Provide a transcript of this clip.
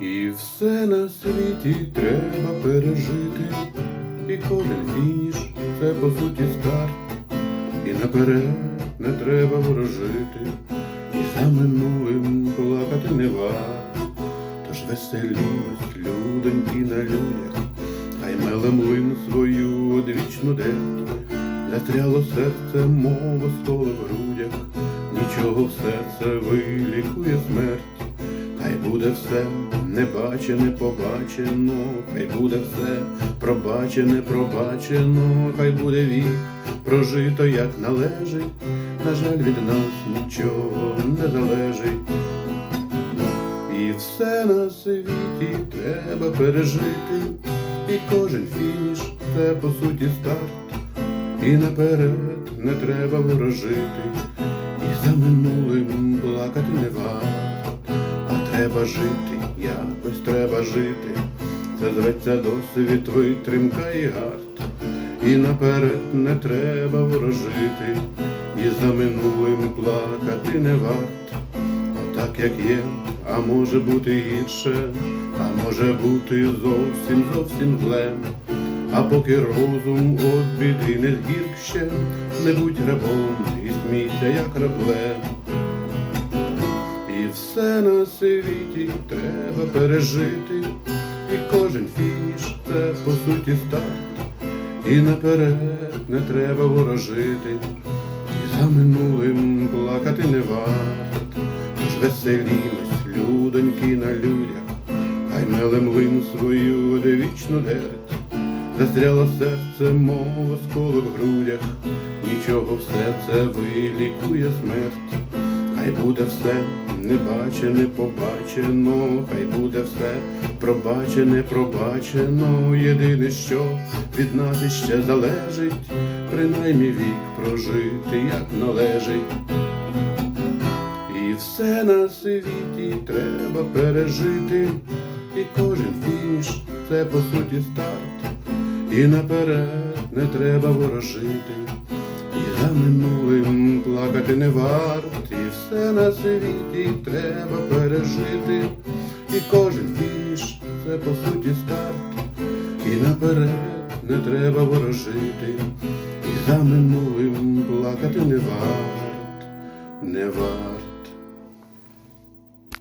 І все на світі треба пережити, і кожен фініш це по суті старт, і наперед не треба ворожити, і за минулим плакати не варт. Тож веселімось, людоньки на людях, хай меле млин свою одвічну дерть, Затряло серце, мова столе в грудях, нічого в серце вилікує смерть. Буде все небачене, побачено, хай буде все пробачене, пробачено, хай буде вік прожито, як належить. На жаль, від нас нічого не залежить. І все на світі треба пережити, і кожен фініш це по суті старт. І наперед не треба ворожити, і за минулим плакати не варт, а треба жити, якось треба жити. Це зветься досвід, витримка і гарт. І наперед не треба ворожити, і за минулим плакати не варт. Отак як є, а може бути гірше, а може бути зовсім зовсім зле. А поки розум от біди не згірще, не будь рабом і смійся, як рабле. Все на світі треба пережити, і кожен фініш це по суті старт. І наперед не треба ворожити, і за минулим плакати не варт. Тож веселімось, людоньки на людях, хай меле млин свою одвічну дерть. Застряло серце, мов осколок в грудях, нічого все це вилікує смерть. Хай буде все небачене, побачено, хай буде все пробачене, пробачено. Єдине, що від нас іще залежить, принаймні вік прожити, як належить. І все на світі треба пережити, і кожен фініш це по суті старт. І наперед не треба ворожити, і за минулим плакати не варт, і все на світі треба пережити, і кожен фініш це по суті старт, і наперед не треба ворожити, і за минулим плакати не варт, не варт.